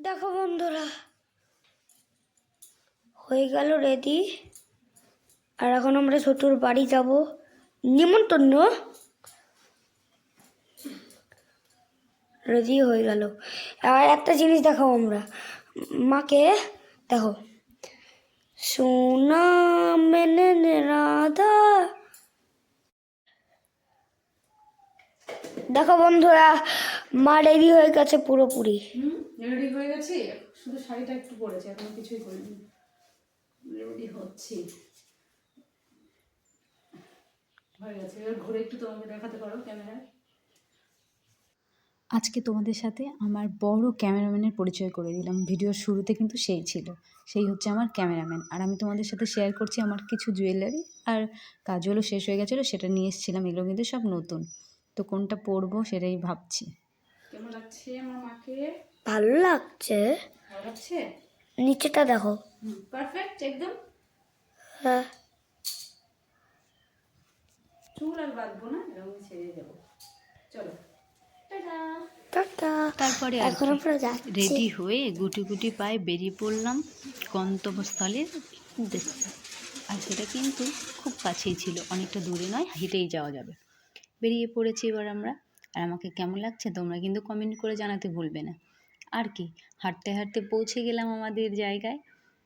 দেখো বন্ধুরা, হয়ে গেল রেডি আর এখন আমরা ছোটুর বাড়ি যাব। নিমন্ত্রণ। রেডি হয়ে গেল। আর একটা জিনিস দেখাবো আমরা। মাকে দেখো। সোনা মেনে রাধা। দেখো বন্ধুরা মা রেডি হয়ে গেছে পুরোপুরি। হুম রেডি হয়ে গেছি? শুধু শাড়িটা একটু পরেছি এখনও কিছুই করিনি রেডি হচ্ছি। হয়ে গেছে এবার ঘুরে একটু তোমাকে দেখাতে পারো ক্যামেরায়। আজকে তোমাদের সাথে আমার বড় ক্যামেরাম্যানের পরিচয় করে দিলাম। ভিডিওর শুরুতে কিন্তু সেই ছিল। সেই হচ্ছে আমার ক্যামেরাম্যান। আর আমি তোমাদের সাথে শেয়ার করছি আমার কিছু জুয়েলারি আর কাজগুলো শেষ হয়ে গেছিল সেটা নিয়ে এসেছিলাম। এগুলো কিন্তু সব নতুন। তো কোনটা পরবো সেটাই ভাবছি। কেমন লাগছে আমার মাকে? ভালো লাগছে। ভালো লাগছে? নিচেটা দেখো। পারফেক্ট একদম? হ্যাঁ। চুল আর বাঁধবো না এরকম ছেড়ে দেবো। চলো তারপরে আর এখন আমরা রেডি হয়ে গুটি গুটি পায়ে বেরিয়ে পড়লাম গন্তব্যস্থলের উদ্দেশ্যে আর সেটা কিন্তু খুব কাছেই ছিল অনেকটা দূরে নয় হেঁটেই যাওয়া যাবে। বেরিয়ে পড়েছি এবার আমরা। আর আমাকে কেমন লাগছে তোমরা কিন্তু কমেন্ট করে জানাতে ভুলবে না। আর কি, হাঁটতে হাঁটতে পৌঁছে গেলাম আমাদের জায়গায়।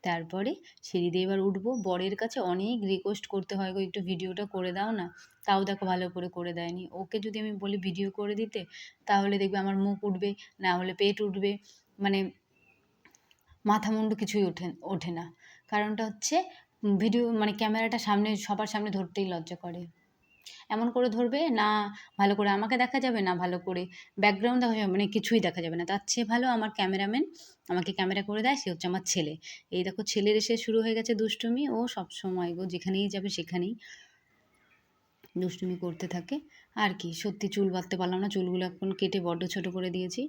তারপরে সিঁড়ি দিয়ে এবার উঠবো। বরের কাছে অনেক রিকোয়েস্ট করতে হয় গো একটু ভিডিওটা করে দাও না। তাও দেখো ভালো করে করে দেয়নি। ওকে যদি আমি বলি ভিডিও করে দিতে, তাহলে দেখবে আমার মুখ উঠবে, না হলে পেট উঠবে। মানে মাথা মুন্ডু কিছুই ওঠে ওঠে না। কারণটা হচ্ছে ভিডিও মানে ক্যামেরাটা সামনে, সবার সামনে ধরতেই লজ্জা করে। এমন করে ধরবে, না, ভালো করে আমাকে দেখা যাবে, না ভালো করে ব্যাকগ্রাউন্ড দেখা যাবে মানে কিছুই দেখা যাবে না। তার চেয়ে ভালো আমার ক্যামেরাম্যান আমাকে ক্যামেরা করে দেয়, সে হচ্ছে আমার ছেলে। এই দেখো ছেলের এসে শুরু হয়ে গেছে দুষ্টুমি। ও সব সময় গো যেখানেই যাবে সেখানেই দুষ্টুমি করতে থাকে। আর কি, সত্যি চুল বাঁধতে পারলাম না, চুলগুলো এখন কেটে বড্ড ছোট করে দিয়েছি।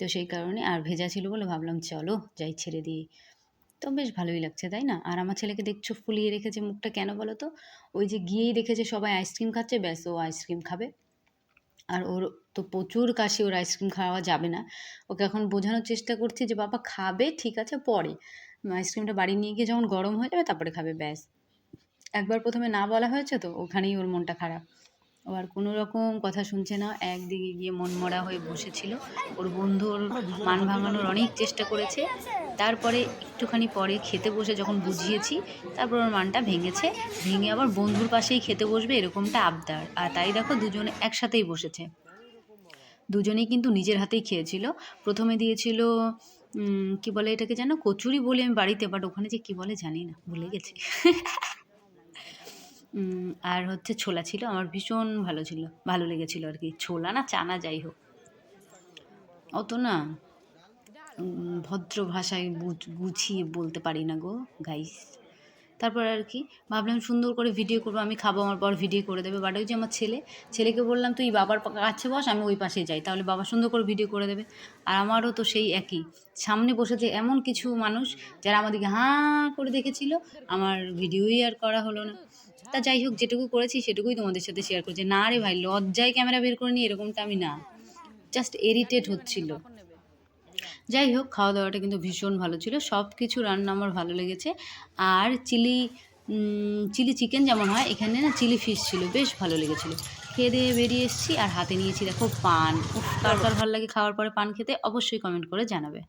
তো সেই কারণে আর ভেজা ছিল বলে ভাবলাম, চলো যাই ছেড়ে দিই তো বেশ ভালোই লাগছে, তাই না? আর আমার ছেলেকে দেখছ ফুলিয়ে রেখেছে মুখটা কেন বলো তো? ওই যে গিয়েই দেখেছে সবাই আইসক্রিম খাচ্ছে, ব্যাস ও আইসক্রিম খাবে। আর ওর তো প্রচুর কাশি, ওর আইসক্রিম খাওয়া যাবে না। ওকে এখন বোঝানোর চেষ্টা করছি যে, বাবা, খাবে, ঠিক আছে, পরে। আইসক্রিমটা বাড়ি নিয়ে গিয়ে যখন গরম হয়ে যাবে, তারপরে খাবে, ব্যাস। একবার প্রথমে না বলা হয়েছে তো, ওখানেই ওর মনটা খারাপ। আর কোনো রকম কথা শুনছে না, একদিকে গিয়ে মনমরা হয়ে বসেছিল। ওর বন্ধুর মান ভাঙানোর অনেক চেষ্টা করেছে। তারপরে একটুখানি পরে খেতে বসে যখন বুঝিয়েছি, তারপর ওর মানটা ভেঙেছে। ভেঙে আবার বন্ধুর পাশেই খেতে বসবে এরকমটা আবদার। আর তাই দেখো দুজনে একসাথেই বসেছে। দুজনেই কিন্তু নিজের হাতেই খেয়েছিল। প্রথমে দিয়েছিল কি বলে এটাকে যেন? কচুরি বলি আমি বাড়িতে বাট ওখানে যে কি বলে জানি না, ভুলে গেছি। আর হচ্ছে ছোলা ছিল, আমার ভীষণ ভালো ছিল, ভালো লেগেছিল আর কি। ছোলা না, চানা যাই হোক। অত না ভদ্র ভাষায় গুছিয়ে বলতে পারি না গো গাইস তারপর আর কি, ভাবলাম সুন্দর করে ভিডিও করব, আমি খাব, আমার পর ভিডিও করে দেবে। বাট ওই যে আমার ছেলে, ছেলেকে বললাম, তুই বাবার কাছে বস, আমি ওই পাশে যাই। তাহলে বাবা সুন্দর করে ভিডিও করে দেবে। আর আমারও তো সেই একই। সামনে বসেছে এমন কিছু মানুষ, যারা আমাদেরকে হাঁ করে দেখেছিল, আমার ভিডিওই আর করা হলো না। তা যাই হোক, যেটুকু করেছি সেটুকুই তোমাদের সাথে শেয়ার করছি। না রে ভাই, লজ্জায় ক্যামেরা বের করে নিই এরকমটা আমি না। জাস্ট এরিটেট হচ্ছিল। যাই হোক খাওয়া দাওয়াটা কিন্তু ভীষণ ভালো ছিল। সব কিছু রান্না আমার ভালো লেগেছে। আর চিলি চিলি চিকেন যেমন হয়, এখানে না চিলি ফিশ ছিল, বেশ ভালো লেগেছিলো। খেয়ে দিয়ে বেরিয়ে এসেছি আর হাতে নিয়েছি দেখো পান। কার কার ভালো লাগে খাওয়ার পরে পান খেতে, অবশ্যই কমেন্ট করে জানাবে।